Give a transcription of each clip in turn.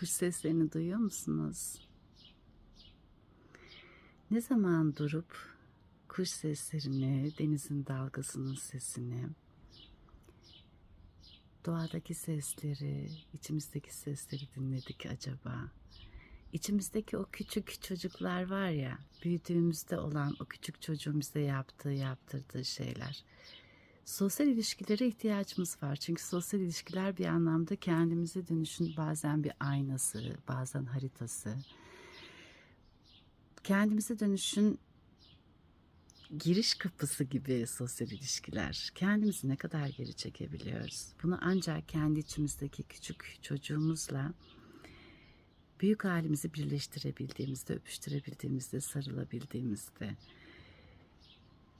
Kuş seslerini duyuyor musunuz? Ne zaman durup kuş seslerini, denizin dalgasının sesini, doğadaki sesleri, içimizdeki sesleri dinledik acaba? İçimizdeki o küçük çocuklar var ya, büyüdüğümüzde olan o küçük çocuğun bize yaptığı, yaptırdığı şeyler. Sosyal ilişkilere ihtiyacımız var. Çünkü sosyal ilişkiler bir anlamda kendimize dönüşün bazen bir aynası, bazen haritası. Kendimize dönüşün giriş kapısı gibi sosyal ilişkiler. Kendimizi ne kadar geri çekebiliyoruz? Bunu ancak kendi içimizdeki küçük çocuğumuzla büyük halimizi birleştirebildiğimizde, öpüştürebildiğimizde, sarılabildiğimizde,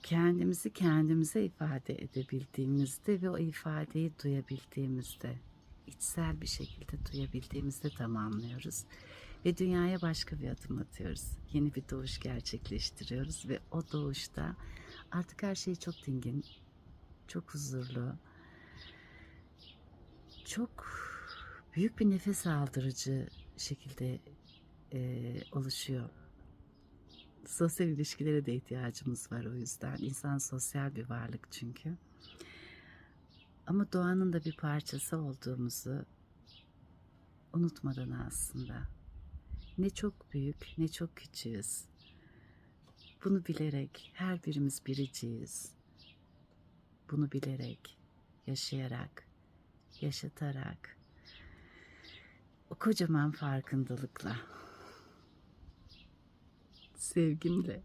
kendimizi kendimize ifade edebildiğimizde ve o ifadeyi duyabildiğimizde, içsel bir şekilde duyabildiğimizde tamamlıyoruz. Ve dünyaya başka bir adım atıyoruz. Yeni bir doğuş gerçekleştiriyoruz ve o doğuşta artık her şey çok dingin, çok huzurlu, çok büyük bir nefes aldırıcı şekilde e, oluşuyor. Sosyal ilişkilere de ihtiyacımız var o yüzden. İnsan sosyal bir varlık çünkü. Ama doğanın da bir parçası olduğumuzu unutmadan aslında. Ne çok büyük ne çok küçüğüz. Bunu bilerek her birimiz biriciyiz. Bunu bilerek, yaşayarak, yaşatarak, o kocaman farkındalıkla, sevgimle.